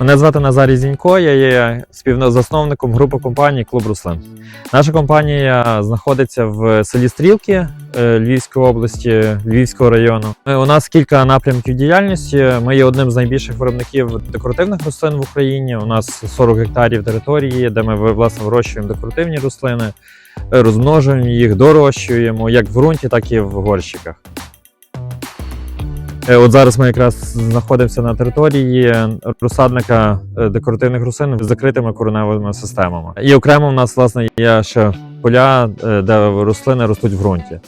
Мене звати Назарій Зінько, я є співзасновником групи компаній Клуб Руслин. Наша компанія знаходиться в селі Стрілки е, Львівської області, Львівського району. Е, У нас кілька напрямків діяльності. Ми є одним з найбільших виробників декоративних рослин в Україні. У нас 40 гектарів території, де ми власне вирощуємо декоративні рослини, е, розмножуємо їх, дорощуємо як в ґрунті, так і в горщиках. Е, От зараз ми якраз знаходимося на території розсадника е, декоративних рослин з закритими кореневими системами. І окремо в нас власне є ще поля, е, де рослини ростуть в ґрунті.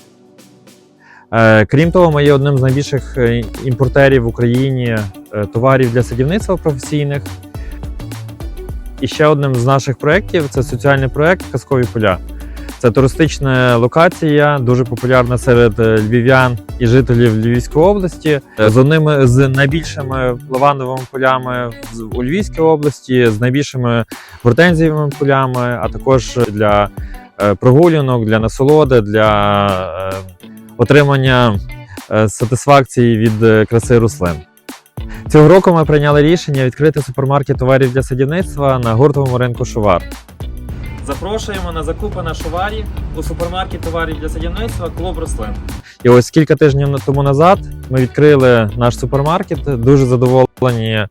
Крім того, ми є одним з найбільших імпортерів в Україні товарів для садівництва професійних. І ще одним з наших проєктів це соціальний проєкт Казкові поля. Це туристична локація, дуже популярна серед е, львів'ян і жителів Львівської області. З одними з найбільшими лавандовими полями у Львівській області, з найбільшими гортензієвими полями, а також для е, прогулянок, для насолоди, для е, отримання сатисфакції від краси рослин. Цього року ми прийняли рішення відкрити супермаркет товарів для садівництва на гуртовому ринку Шувар. Запрошуємо на закупи на шуварі у супермаркет товарів для садівництва клуб рослин. І ось кілька тижнів тому назад ми відкрили наш супермаркет. Дуже задоволені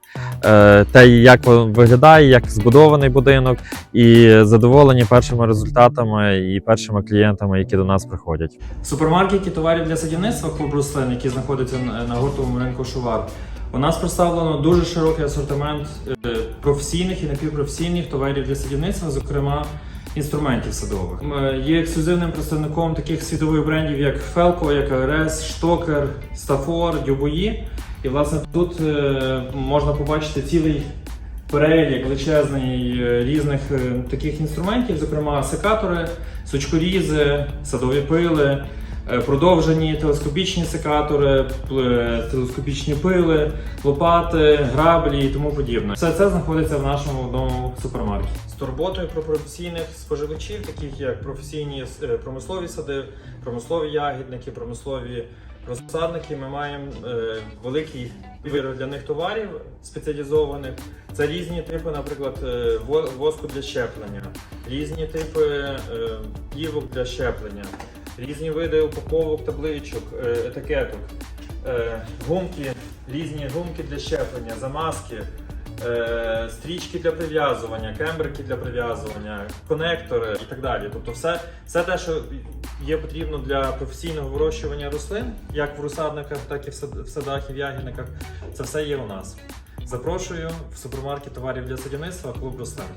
е, те, як він виглядає, як збудований будинок, і задоволені першими результатами і першими клієнтами, які до нас приходять. В супермаркеті товарів для садівництва клуб рослин, який знаходиться на- на гуртовому ринку Шувар. У нас представлено дуже широкий асортимент е, професійних і напівпрофесійних товарів для садівництва, зокрема інструментів садових. Є ексклюзивним представником таких світових брендів, як Felco, як ARS, Штокер, Stafor, Дюбої. І власне тут е, можна побачити цілий перелік величезний е, різних е, таких інструментів, зокрема секатори, сучкорізи, садові пили, продовжені телескопічні секатори, телескопічні пили, лопати, граблі і тому подібне. Все це знаходиться в нашому одному супермаркеті. З турботою про професійних споживачів, таких як професійні е, промислові сади, промислові ягідники, промислові розсадники, ми маємо е, великий вибір для них товарів спеціалізованих. Це різні типи, наприклад, е, воску для щеплення, різні типи е, для щеплення, різні види упаковок, табличок, е, етикеток, е, гумки, різні гумки для щеплення, замазки. е, Стрічки для прив'язування, кембрики для прив'язування, конектори і так далі. Тобто, все, все те, що є потрібно для професійного вирощування рослин, як в розсадниках, так і в садах і в ягідниках, це все є у нас. Запрошую в супермаркет товарів для садівництва клуб рослин.